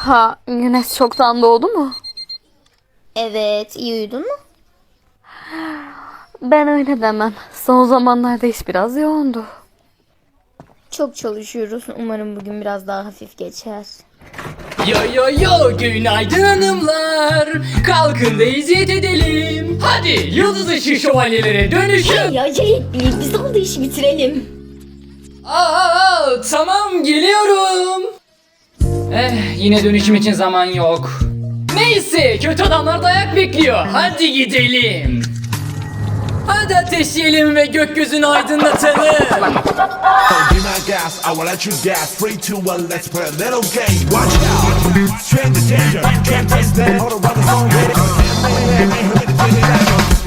Ha, güneş çoktan doğdu mu? Evet, iyi uyudun mu? Ben öyle demem. Son zamanlarda iş biraz yoğundu. Çok çalışıyoruz. Umarım bugün biraz daha hafif geçer. Yo yo yo günaydın hanımlar. Kalkın da eziyet edelim. Hadi yıldız ışığı şövalyelere dönüşün. Ya acele et Billy, biz al da işi bitirelim. Aa, tamam geliyorum. Eh yine dönüşüm için zaman yok. Neyse kötü adamlar dayak bekliyor. Hadi gidelim. Hadi ateşleyelim ve gökyüzünü aydınlatalım. Be gas, I will let you gas. Three, two, one, let's play a little game. Watch out, stranger danger. Can't taste that. All the brothers on ready.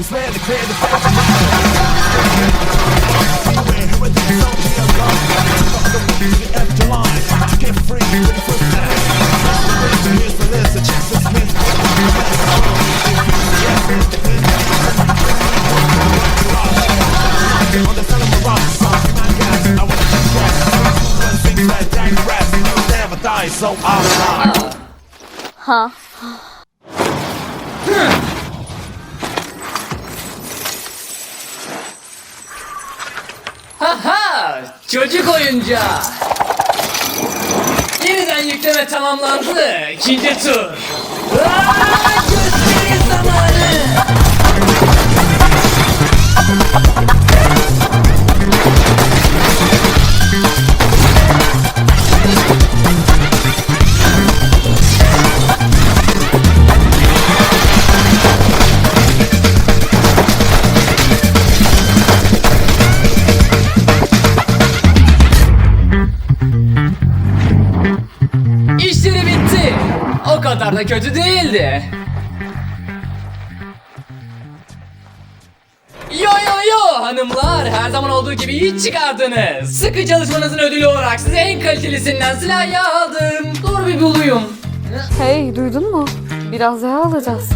It's ready to clear the fashion. Extra line, to get free with the first time. Ha. Çocuk oyuncağı. Yeniden yükleme tamamlandı. İkinci tur. Aa, gösteri zamanı. Kadar da kötü değildi. Yo yo yo hanımlar her zaman olduğu gibi iyi çıkardınız. Sıkı çalışmanızın ödülü olarak size en kalitelisinden silah aldım. Dur bir bulayım. Hey, duydun mu? Biraz yağ alacağız.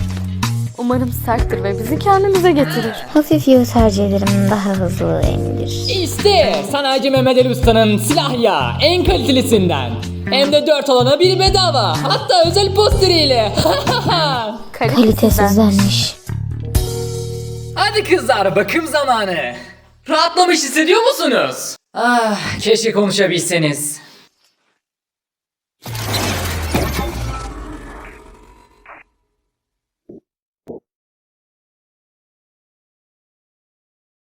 Umarım serttir ve bizi kendimize getirir. Hafif yağı tercih ederim, daha hızlı emilir. İşte sanayici Mehmet Ali Usta'nın silah yağı en kalitelisinden. Hem de 4 olana bir bedava. Hatta özel posteriyle. Kalitesizlenmiş. Hadi kızlar bakım zamanı. Rahatlamış hissediyor musunuz? Ah keşke konuşabilseniz.